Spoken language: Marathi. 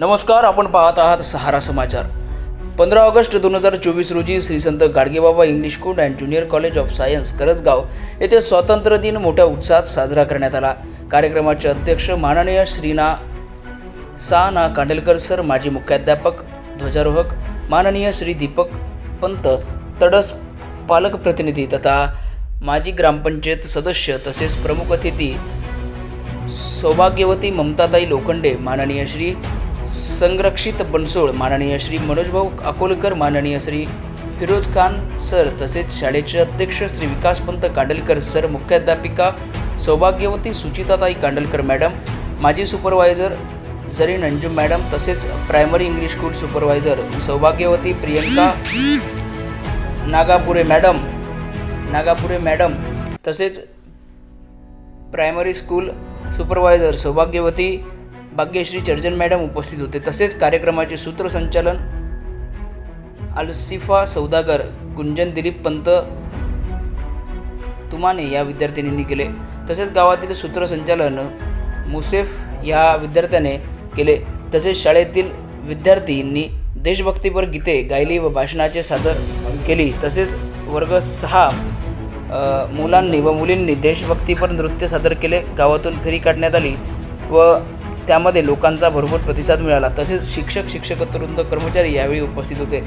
नमस्कार आपण पाहत आहात सहारा समाचार. पंधरा ऑगस्ट दोन हजार चोवीस रोजी Shri Sant Gadgebaba English school and junior college of science Karasgaon येथे स्वातंत्र्य दिन मोठ्या उत्साहात साजरा करण्यात आला. कार्यक्रमाचे अध्यक्ष माननीय श्रीना सा ना कांडेलकर सर माजी मुख्याध्यापक ध्वजारोहक माननीय श्री दीपक पंत तडस पालक प्रतिनिधी तथा माजी ग्रामपंचायत सदस्य तसेच प्रमुख अतिथी सौभाग्यवती ममताताई लोखंडे माननीय श्री संरक्षित बनसोड माननीय श्री मनोजभाऊ अकोलकर माननीय श्री फिरोज खान सर तसेच शाळेचे अध्यक्ष श्री विकासपंत कांडलकर सर मुख्याध्यापिका सौभाग्यवती सुचिताताई कांडलकर मॅडम माजी सुपरवायझर जरीन अंजुम मॅडम तसेच प्रायमरी इंग्लिश स्कूल सुपरवायझर सौभाग्यवती प्रियंका नागापुरे मॅडम नागापुरे मॅडम तसेच प्रायमरी स्कूल सुपरवायझर सौभाग्यवती भाग्यश्री चर्जन मॅडम उपस्थित होते. तसेच कार्यक्रमाचे सूत्रसंचालन अलसिफा सौदागर गुंजन दिलीप पंत तुमाने या विद्यार्थिनींनी केले. तसेच गावातील सूत्रसंचालन मुसेफ या विद्यार्थ्याने केले. तसेच शाळेतील विद्यार्थींनी देशभक्तीपर गीते गायली व भाषणाचे सादर केली. तसेच वर्ग सहा मुलांनी व मुलींनी देशभक्तीपर नृत्य सादर केले. गावातून फेरी काढण्यात आली व त्यामध्ये लोकांचा भरपूर प्रतिसाद मिळाला. तसेच शिक्षक शिक्षकतवृंद कर्मचारी यावेळी उपस्थित होते.